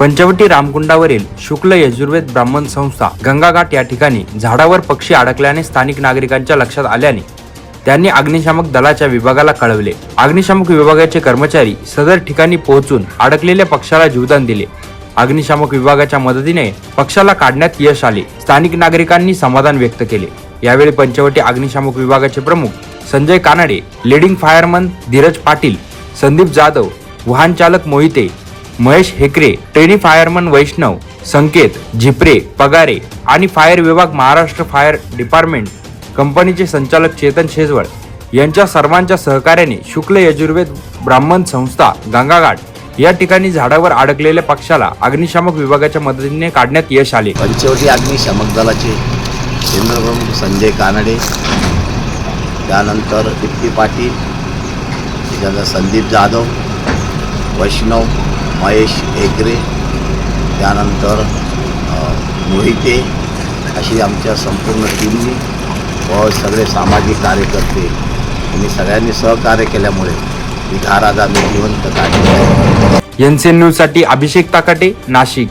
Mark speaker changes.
Speaker 1: पंचवटी रामकुंडावरील शुक्ल यजुर्वेद ब्राह्मण संस्था गंगाघाट या ठिकाणी झाडावर पक्षी अडकल्याने स्थानिक नागरिकांच्या लक्षात आल्याने त्यांनी अग्निशामक दलाच्या विभागाला कळवले. अग्निशामक विभागाचे कर्मचारी सदर ठिकाणी पोहोचून अडकलेल्या पक्षाला जीवदान दिले. अग्निशामक विभागाच्या मदतीने पक्षाला काढण्यात यश आले. स्थानिक नागरिकांनी समाधान व्यक्त केले. यावेळी पंचवटी अग्निशामक विभागाचे प्रमुख संजय कानडे लिडिंग फायरमन धीरज पाटील संदीप जाधव वाहन चालक मोहिते महेश हेकरे ट्रेनी फायरमन वैष्णव संकेत झिपरे पगारे आणि फायर विभाग महाराष्ट्र फायर डिपार्टमेंट कंपनीचे संचालक चेतन शेजवळ यांच्या सर्वांच्या सहकार्याने शुक्ल यजुर्वेद ब्राह्मण संस्था गंगाघाट या ठिकाणी झाडावर अडकलेल्या पक्षाला अग्निशामक विभागाच्या मदतीने काढण्यात यश आले.
Speaker 2: पंचवटी अग्निशामक दलाचे केंद्रप्रमुख संजय कानडे त्यानंतर दीप्ती पाटील त्यानंतर संदीप जाधव वैष्णव महेश एकरे त्यानंतर मोहिते अशी आमच्या संपूर्ण टीमनी व सगळे सामाजिक कार्यकर्ते यांनी सगळ्यांनी सहकार्य केल्यामुळे ही धारा आज आम्ही जिवंत काढली
Speaker 1: एन सी न्यूजसाठी अभिषेक ताकाटे नाशिक.